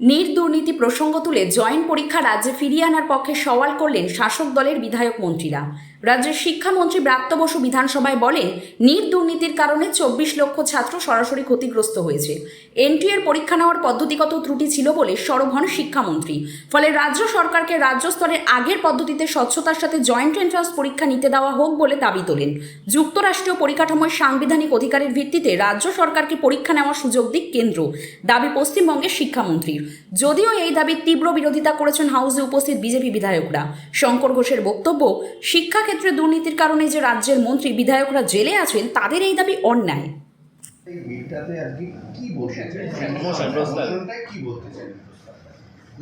NEET দুর্নীতি প্রসঙ্গ তুলে জয়েন্ট পরীক্ষা রাজ্যে ফিরিয়ে আনার পক্ষে সওয়াল করলেন শাসক দলের বিধায়ক মন্ত্রীরা। রাজ্যের শিক্ষামন্ত্রী ব্রাত্য বসু বিধানসভায় বলেন, নিট দুর্নীতির কারণে চব্বিশ লক্ষ ছাত্র সরাসরি ক্ষতিগ্রস্ত হয়েছে। এনটিএর পরীক্ষা নেওয়ার পদ্ধতিগত ত্রুটি ছিল বলে সরব হন শিক্ষামন্ত্রী। ফলে রাজ্য সরকারকে রাজ্য স্তরে আগের পদ্ধতিতে স্বচ্ছতার সাথে জয়েন্ট এন্ট্রান্স পরীক্ষা নিতে দেওয়া হোক বলে দাবি তোলেন। যুক্তরাষ্ট্রীয় পরিকাঠামোয় সাংবিধানিক অধিকারের ভিত্তিতে রাজ্য সরকারকে পরীক্ষা নেওয়ার সুযোগ দিক কেন্দ্র, দাবি পশ্চিমবঙ্গের শিক্ষামন্ত্রীর। যদিও এই দাবির তীব্র বিরোধিতা করেছেন হাউসে উপস্থিত বিজেপি বিধায়করা। শঙ্কর ঘোষের বক্তব্য শিক্ষাক্ষেত্রে দুর্নীতির কারণে যে রাজ্যের মন্ত্রী বিধায়করা জেলে আছেন তাদের এই দাবি অন্যায়।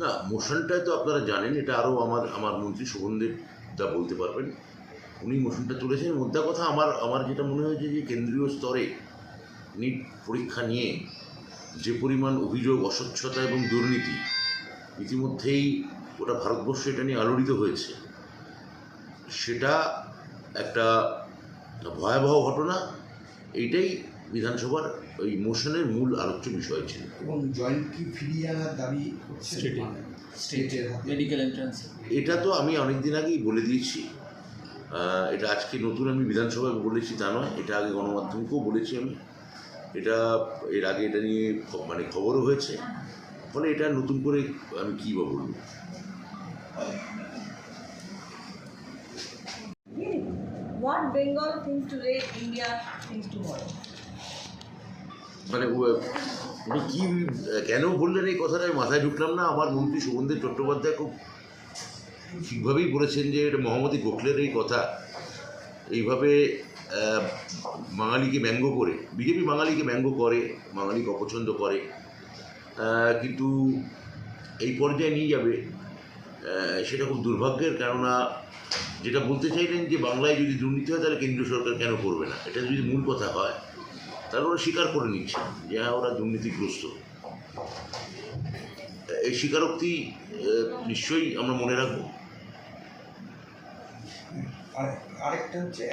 না মোশনটায় তো আপনারা জানেন এটা আরও আমার আমার মন্ত্রী শোভনদেব দা বলতে পারবেন। উনি মোশনটা তুলেছেন। মোদ্দা কথা আমার আমার যেটা মনে হয়েছে যে কেন্দ্রীয় স্তরে নিট পরীক্ষা নিয়ে যে পরিমাণ অভিযোগ অস্বচ্ছতা এবং দুর্নীতি ইতিমধ্যেই ওটা ভারতবর্ষ এটা নিয়ে আলোড়িত হয়েছে। সেটা একটা ভয়াবহ ঘটনা। এইটাই বিধানসভার ওই মোশনের মূল আলোচ্য বিষয় ছিল। এবং জয়েন্ট কি ফিরিয়ে আনার দাবি হচ্ছে স্টেটের মেডিকেল এন্ট্রান্স এটা তো আমি অনেক দিন আগেই বলে দিয়েছি। এটা আজকে নতুন আমি বিধানসভায় বলেছি তা নয় এটা আগে গণমাধ্যমকেও বলেছি আমি। এটা এর আগে এটা নিয়ে মানে খবরও হয়েছে। ফলে এটা নতুন করে আমি কী বা বলব? Bengal thinks today, India thinks tomorrow. মানে উনি কি কেন বললেন এই কথাটা? আমি মাথায় ঢুকলাম না। আমার মন্ত্রী সুগন্ধের চট্টোপাধ্যায় খুব ঠিকভাবেই বলেছেন যে এটা মহামতি গোখলের এই কথা। এইভাবে বাঙালিকে ব্যঙ্গ করে বিজেপি বাঙালিকে ব্যঙ্গ করে বাঙালিকে অপছন্দ করে। কিন্তু এই পর্যায়ে নিয়ে যাবে। সেটা খুব দুর্ভাগ্যের, কেননা যেটা বলতে চাইলেন যে বাংলায় যদি দুর্নীতি হয়, তাহলে কেন্দ্রীয় সরকার কেন করবে না? এটা যদি মূল কথা হয়, তাহলে ওরা স্বীকার করে নিচ্ছে যে হ্যাঁ ওরা দুর্নীতিগ্রস্ত। এই স্বীকারোক্তি নিশ্চয়ই আমরা মনে রাখব। আর আরেকটা হচ্ছে